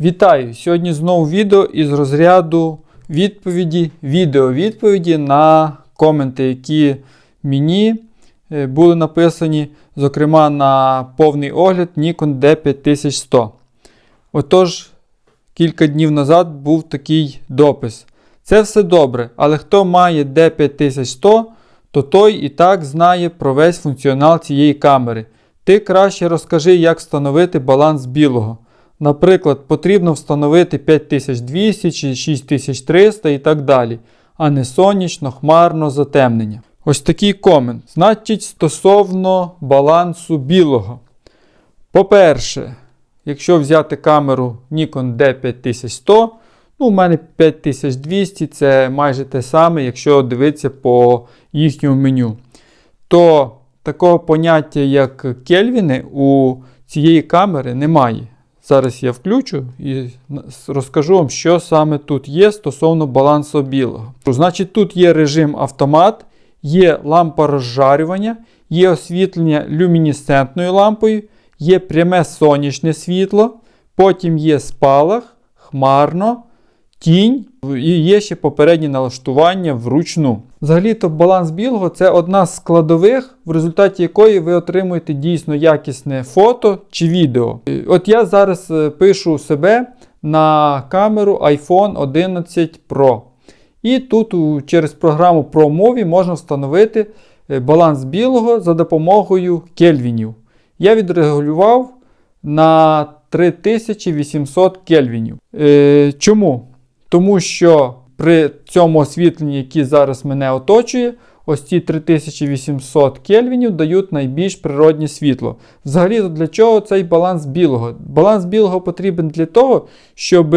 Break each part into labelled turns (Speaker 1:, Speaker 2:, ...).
Speaker 1: Вітаю! Сьогодні знову відео із розряду відповіді, відео-відповіді на коменти, які мені е, були написані, зокрема на повний огляд Nikon D5100. Отож, кілька днів назад був такий допис. Це все добре, але хто має D5100, то той і так знає про весь функціонал цієї камери. Ти краще розкажи, як встановити баланс білого. Наприклад, потрібно встановити 5200 чи 6300 і так далі, а не сонячно, хмарно затемнення. Ось такий комент. Значить, стосовно балансу білого. По-перше, якщо взяти камеру Nikon D5100, ну, у мене 5200 це майже те саме, якщо дивитися по їхньому меню, то такого поняття, як кельвіни, у цієї камери немає. Зараз я включу і розкажу вам, що саме тут є стосовно балансу білого. Значить, тут є режим автомат, є лампа розжарювання, є освітлення люмінесцентною лампою, є пряме сонячне світло, потім є спалах, хмарно, тінь і є ще попереднє налаштування вручну. Взагалі-то баланс білого це одна з складових, в результаті якої ви отримуєте дійсно якісне фото чи відео. От я зараз е, пишу себе на камеру iPhone 11 Pro. І тут через програму ProMovie можна встановити е, баланс білого за допомогою кельвінів. Я відрегулював на 3800 кельвінів. Е, Чому? Тому що при цьому освітленні, яке зараз мене оточує, ось ці 3800 кельвінів дають найбільш природнє світло. Взагалі, для чого цей баланс білого? Баланс білого потрібен для того, щоб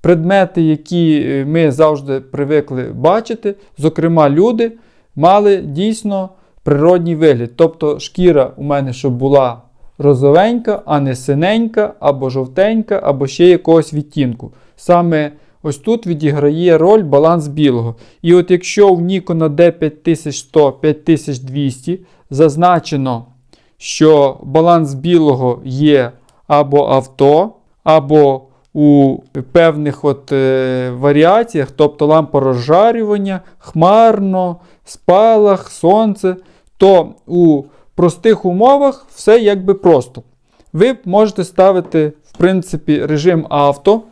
Speaker 1: предмети, які е, ми завжди привикли бачити, зокрема люди, мали дійсно природній вигляд. Тобто шкіра у мене щоб була розовенька, а не синенька, або жовтенька, або ще якогось відтінку. Саме Ось тут відіграє роль баланс білого. І от якщо в Nikon D5100 5200 зазначено, що баланс білого є або авто, або у певних от, е, варіаціях, тобто лампа розжарювання, хмарно, спалах, сонце, то у простих умовах все якби просто. Ви можете ставити, в принципі, режим авто.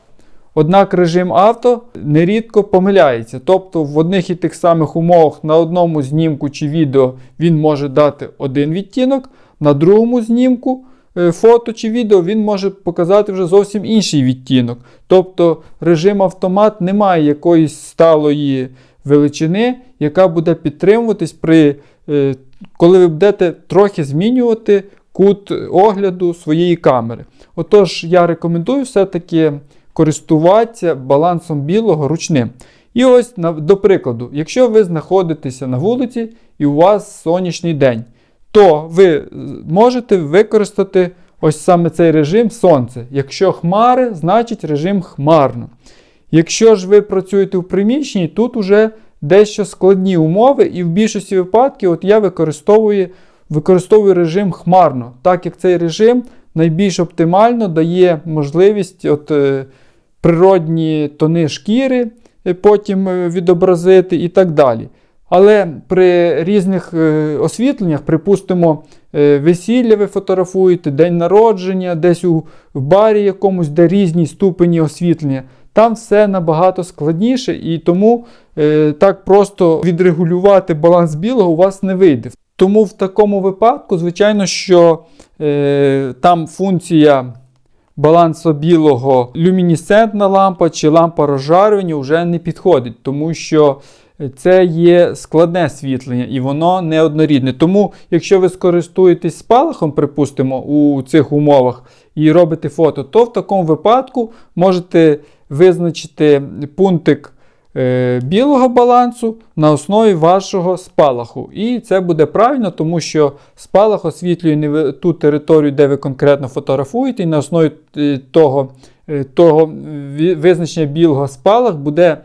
Speaker 1: Однак режим авто нерідко помиляється. Тобто в одних і тих самих умовах на одному знімку чи відео він може дати один відтінок, на другому знімку е, фото чи відео він може показати вже зовсім інший відтінок. Тобто режим автомат не має якоїсь сталої величини, яка буде підтримуватись, при, е, коли ви будете трохи змінювати кут огляду своєї камери. Отож, я рекомендую все-таки користуватися балансом білого ручним. І ось, до прикладу, якщо ви знаходитеся на вулиці і у вас сонячний день, то ви можете використати ось саме цей режим сонце. Якщо хмари, значить режим хмарно. Якщо ж ви працюєте в приміщенні, тут вже дещо складні умови, і в більшості випадків от я використовую використовую режим хмарно, так як цей режим найбільш оптимально дає можливість от, е, природні тони шкіри е, потім е, відобразити і так далі. Але при різних освітленнях, припустимо, весілля ви фотографуєте, день народження, десь у в барі якомусь, де різні ступені освітлення, там все набагато складніше, і тому так просто відрегулювати баланс білого у вас не вийде. Тому в такому випадку, звичайно, що е, там функція балансу білого люмінесцентна лампа чи лампа розжарювання вже не підходить, тому що це є складне світлення і воно неоднорідне. Тому, якщо ви скористуєтесь спалахом, припустимо, у цих умовах і робите фото, то в такому випадку можете визначити пунктик білого балансу на основі вашого спалаху. І це буде правильно, тому що спалах освітлює ту територію, де ви конкретно фотографуєте, і на основі е, того е, того визначення білого спалах буде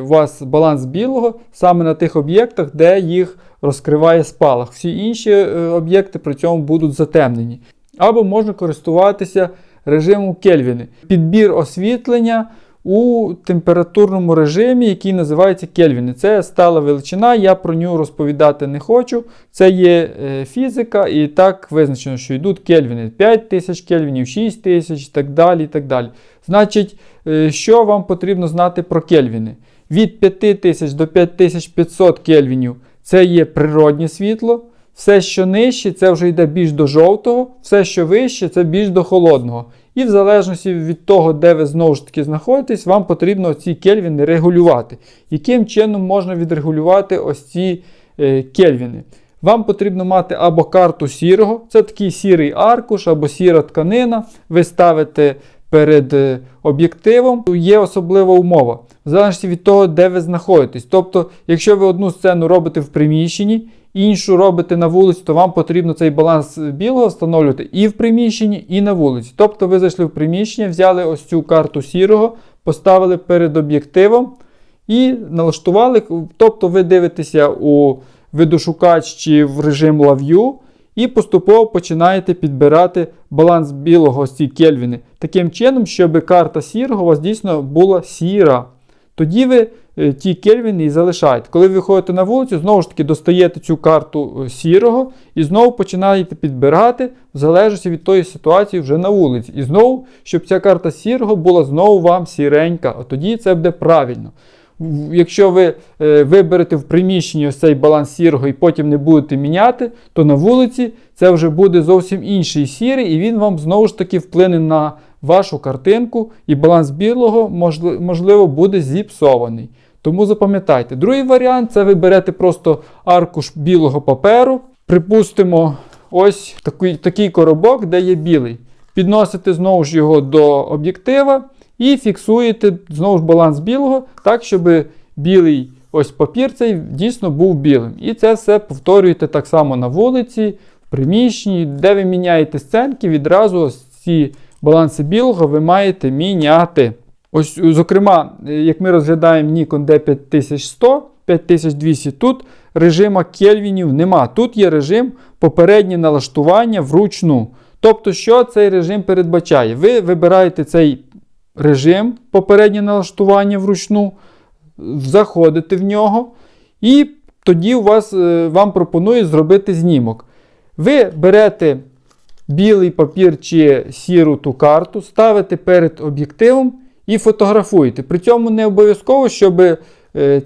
Speaker 1: у вас баланс білого саме на тих об'єктах, де їх розкриває спалах. Всі інші об'єкти при цьому будуть затемнені. Або можна користуватися режиму Кельвіни. Підбір освітлення у температурному режимі, який називається Кельвіни. Це стала величина, я про нього розповідати не хочу. Це є е, фізика, і так визначено, що йдуть кельвіни 5000 кельвінів, 6000 і так далі. і так далі. Значить, е, що вам потрібно знати про кельвіни? Від 5000 до 5500 кельвінів це є природнє світло. Все, що нижче, це вже йде більш до жовтого, все, що вище, це більш до холодного. І в залежності від того, де ви знову ж таки знаходитесь, вам потрібно ці кельвіни регулювати. Яким чином можна відрегулювати ось ці е, кельвіни? Вам потрібно мати або карту сірого, це такий сірий аркуш, або сіра тканина. Ви ставите перед е, об'єктивом. Є особлива умова, в залежності від того, де ви знаходитесь. Тобто, якщо ви одну сцену робите в приміщенні, іншу робите на вулиці, то вам потрібно цей баланс білого встановлювати і в приміщенні, і на вулиці. Тобто ви зайшли в приміщення, взяли ось цю карту сірого, поставили перед об'єктивом і налаштували. Тобто ви дивитеся у видошукач чи в режим LaView, і поступово починаєте підбирати баланс білого ці кельвіни. Таким чином, щоб карта сірого у вас дійсно була сіра. Тоді ви ті кельвіни і залишаєте. Коли ви виходите на вулицю, знову ж таки достаєте цю карту е, сірого і знову починаєте підбирати, в залежності від тої ситуації вже на вулиці. І знову, щоб ця карта сірого була знову вам сіренька. От тоді це буде правильно. Якщо ви е, виберете в приміщенні ось цей баланс сірого і потім не будете міняти, то на вулиці це вже буде зовсім інший сірий, і він вам знову ж таки вплине на вашу картинку, і баланс білого можливо буде зіпсований. Тому запам'ятайте, другий варіант це ви берете просто аркуш білого паперу. Припустимо, ось такий, такий коробок, де є білий. Підносите знову ж його до об'єктива і фіксуєте знову ж баланс білого, так, щоб білий ось папір цей дійсно був білим. І це все повторюєте так само на вулиці, в приміщенні, де ви міняєте сценки, відразу ось ці баланси білого ви маєте міняти. Ось, зокрема, як ми розглядаємо Nikon D5100, 5200, тут режима кельвінів нема. Тут є режим попереднє налаштування вручну. Тобто, що цей режим передбачає? Ви вибираєте цей режим попереднє налаштування вручну, заходите в нього, і тоді у вас, е, вам пропонує зробити знімок. Ви берете білий папір чи сіру ту карту, ставите перед об'єктивом і фотографуєте. При цьому не обов'язково, щоб е,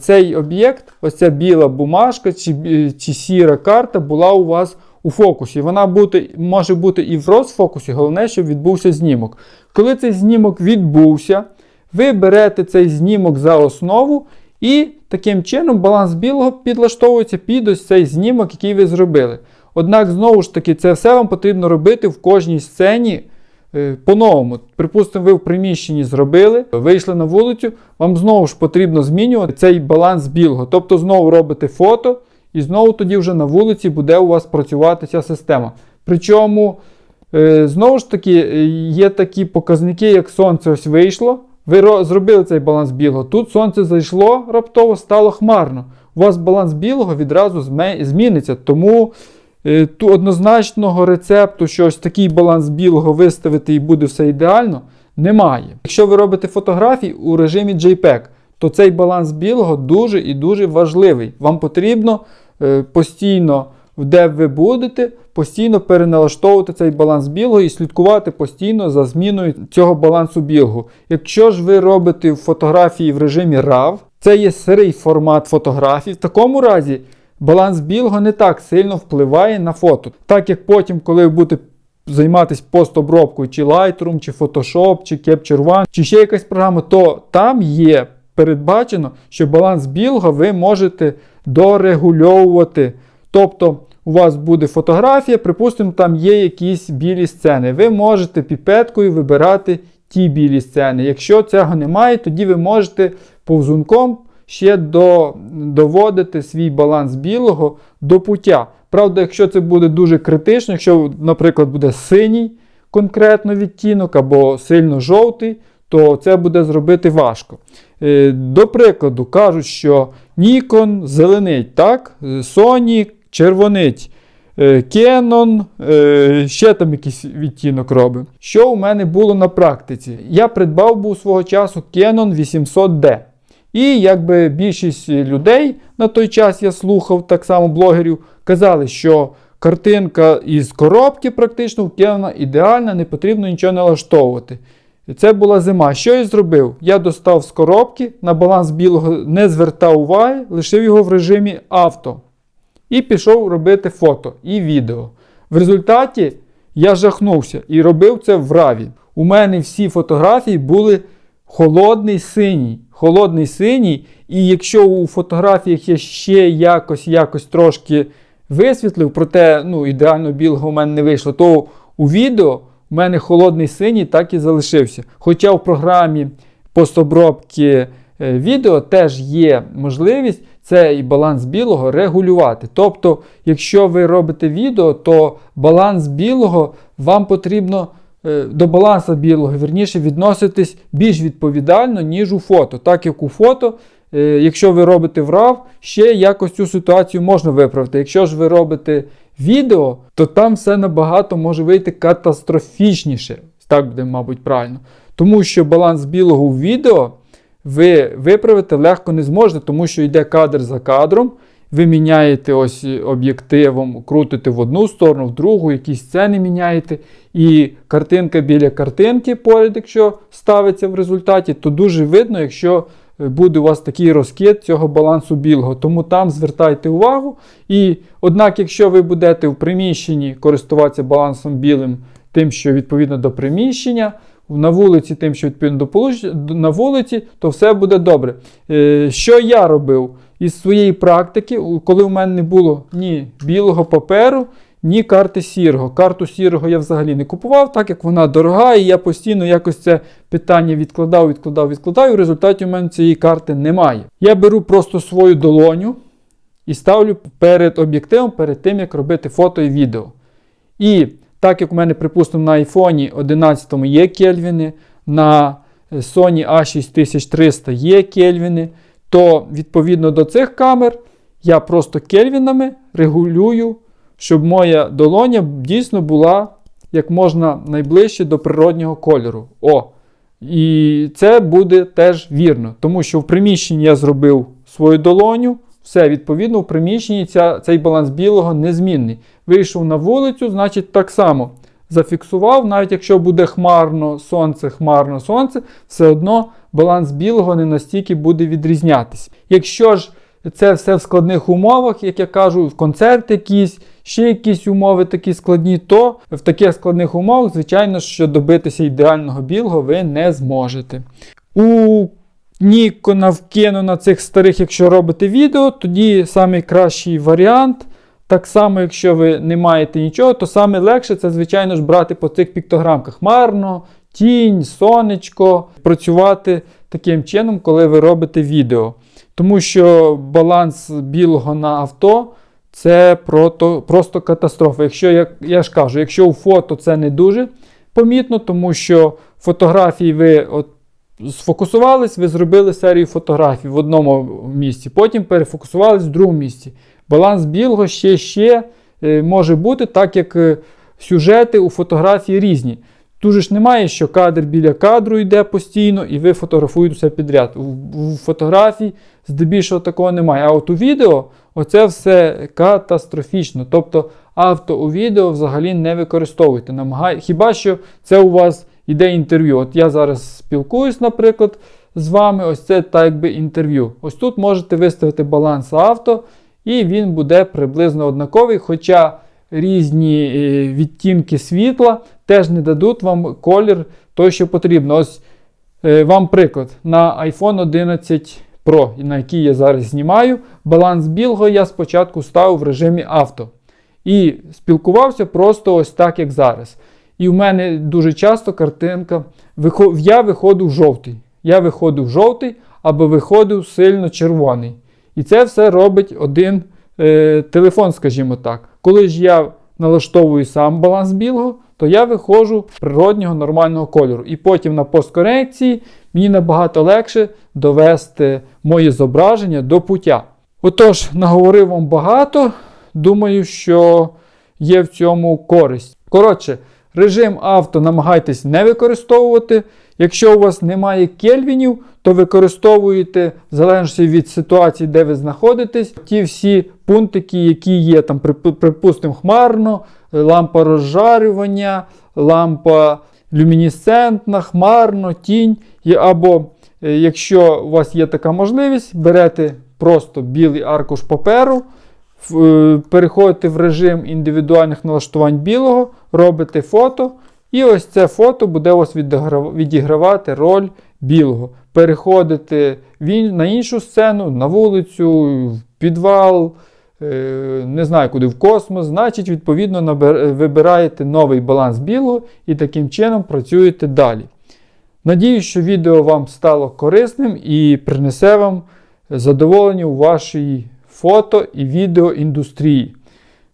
Speaker 1: цей об'єкт, ось ця біла бумажка чи, чи сіра карта була у вас у фокусі. Вона бути, може бути і в розфокусі, головне, щоб відбувся знімок. Коли цей знімок відбувся, ви берете цей знімок за основу і таким чином баланс білого підлаштовується під ось цей знімок, який ви зробили. Однак, знову ж таки, це все вам потрібно робити в кожній сцені е, по-новому. Припустимо, ви в приміщенні зробили, вийшли на вулицю, вам знову ж потрібно змінювати цей баланс білого. Тобто знову робите фото, і знову тоді вже на вулиці буде у вас працювати ця система. Причому, знову ж таки, е, є такі показники, як сонце ось вийшло. Ви зробили цей баланс білого. Тут сонце зайшло раптово, стало хмарно. У вас баланс білого відразу зміниться. Тому е, ту однозначного рецепту, що ось такий баланс білого виставити і буде все ідеально, немає. Якщо ви робите фотографії у режимі JPEG, то цей баланс білого дуже і дуже важливий. Вам потрібно е, постійно, де ви будете, постійно переналаштовувати цей баланс білого і слідкувати постійно за зміною цього балансу білого. Якщо ж ви робите фотографії в режимі RAW, це є сирий формат фотографій, в такому разі баланс білого не так сильно впливає на фото. Так як потім, коли ви будете займатися постобробкою, чи Lightroom, чи Photoshop, чи Capture One, чи ще якась програма, то там є передбачено, що баланс білого ви можете дорегульовувати. Тобто у вас буде фотографія, припустимо, там є якісь білі сцени. Ви можете піпеткою вибирати ті білі сцени. Якщо цього немає, тоді ви можете повзунком ще до, доводити свій баланс білого до пуття. Правда, якщо це буде дуже критично, якщо, наприклад, буде синій конкретно відтінок або сильно жовтий, то це буде зробити важко. Е, До прикладу, кажуть, що Nikon зеленить, так? Sony червонить. е, Canon, е, ще там якийсь відтінок робив. Що у мене було на практиці? Я придбав був свого часу Canon 800D. І якби більшість людей на той час я слухав, так само блогерів, казали, що картинка із коробки практично в Canon ідеальна, не потрібно нічого налаштовувати. Це була зима. Що я зробив? Я достав з коробки, на баланс білого не звертав уваги, лишив його в режимі авто. І пішов робити фото і відео. В результаті я жахнувся і робив це в раві. У мене всі фотографії були холодний синій. Холодний синій. І якщо у фотографіях я ще якось якось трошки висвітлив, проте ну, ідеально білого у мене не вийшло, то у відео у мене холодний синій так і залишився. Хоча в програмі постобробки е, відео теж є можливість цей баланс білого регулювати. Тобто, якщо ви робите відео, то баланс білого вам потрібно е, до балансу білого, вірніше, відноситись більш відповідально, ніж у фото. Так як у фото, е, якщо ви робите в RAW, ще якось цю ситуацію можна виправити. Якщо ж ви робите відео, то там все набагато може вийти катастрофічніше. Так буде, мабуть, правильно. Тому що баланс білого у відео ви виправити легко не зможете, тому що йде кадр за кадром. Ви міняєте ось об'єктивом, крутите в одну сторону, в другу, якісь сцени міняєте. І картинка біля картинки, поряд, якщо ставиться в результаті, то дуже видно, якщо буде у вас такий розкид цього балансу білого. Тому там звертайте увагу. І однак, якщо ви будете в приміщенні користуватися балансом білим, тим, що відповідно до приміщення, на вулиці, тим, що відповідно до получ... на вулиці, то все буде добре. Е, Що я робив із своєї практики, коли у мене не було ні білого паперу, ні карти сірого. Карту сірого я взагалі не купував, так як вона дорога, і я постійно якось це питання відкладав, відкладав, відкладав, і в результаті у мене цієї карти немає. Я беру просто свою долоню і ставлю перед об'єктивом, перед тим, як робити фото і відео. І так як у мене, припустимо, на iPhone 11 є кельвіни, на Sony A6300 є кельвіни, то відповідно до цих камер я просто кельвінами регулюю, щоб моя долоня дійсно була як можна найближче до природнього кольору. О! І це буде теж вірно, тому що в приміщенні я зробив свою долоню. Все, відповідно, в приміщенні ця, цей баланс білого незмінний. Вийшов на вулицю, значить так само зафіксував, навіть якщо буде хмарно сонце, хмарно сонце, все одно баланс білого не настільки буде відрізнятися. Якщо ж це все в складних умовах, як я кажу, в концерт якісь, ще якісь умови такі складні, то в таких складних умовах, звичайно, що добитися ідеального білого ви не зможете. У Нікона вкину на цих старих, якщо робите відео, тоді найкращий варіант. Так само, якщо ви не маєте нічого, то саме легше це, звичайно ж, брати по цих піктограмках марно, тінь, сонечко, працювати таким чином, коли ви робите відео. Тому що баланс білого на авто це просто катастрофа. Якщо я, я ж кажу, якщо у фото це не дуже помітно, тому що фотографії ви от сфокусувались, ви зробили серію фотографій в одному місці, потім перефокусувались в другому місці. Баланс білого ще ще е, може бути, так як е, сюжети у фотографії різні. Тут ж немає, що кадр біля кадру йде постійно, і ви фотографуєте все підряд. У фотографії здебільшого такого немає. А от у відео оце все катастрофічно. Тобто авто у відео взагалі не використовуйте. Хіба що це у вас іде інтерв'ю? От я зараз спілкуюсь, наприклад, з вами. Ось це так якби інтерв'ю. Ось тут можете виставити баланс авто, і він буде приблизно однаковий. Хоча різні е, відтінки світла теж не дадуть вам колір той, що потрібно. Ось е, вам приклад на iPhone 11 Pro, на який я зараз знімаю, баланс білого я спочатку ставив в режимі авто. І спілкувався просто ось так, як зараз. І в мене дуже часто картинка. Я виходив жовтий. Я виходив жовтий або виходив сильно червоний. І це все робить один е, телефон, скажімо так. Коли ж я налаштовую сам баланс білого, то я виходжу природнього нормального кольору. І потім на посткорекції мені набагато легше довести моє зображення до пуття. Отож, наговорив вам багато. Думаю, що є в цьому користь. Коротше, режим авто намагайтесь не використовувати. Якщо у вас немає кельвінів, то використовуєте, в залежності від ситуації, де ви знаходитесь, ті всі пунктики, які є, там, припустимо, хмарно, лампа розжарювання, лампа люмінесцентна, хмарно, тінь. Або е, якщо у вас є така можливість, берете просто білий аркуш паперу, переходите в режим індивідуальних налаштувань білого, робите фото, і ось це фото буде у вас відігравати роль білого. Переходите на іншу сцену, на вулицю, в підвал, е, не знаю куди, в космос, значить, відповідно, вибираєте новий баланс білого і таким чином працюєте далі. Надіюсь, що відео вам стало корисним і принесе вам задоволення у вашій фото і відеоіндустрії.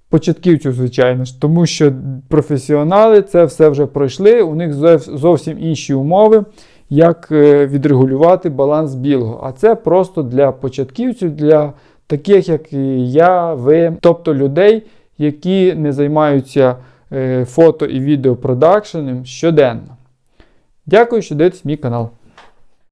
Speaker 1: Початківців, звичайно ж, тому що професіонали це все вже пройшли, у них зовсім інші умови, як е, відрегулювати баланс білого. А це просто для початківців, для таких, як я, ви, тобто людей, які не займаються е, фото і відеопродакшеном щоденно. Дякую, що дивитесь мій канал.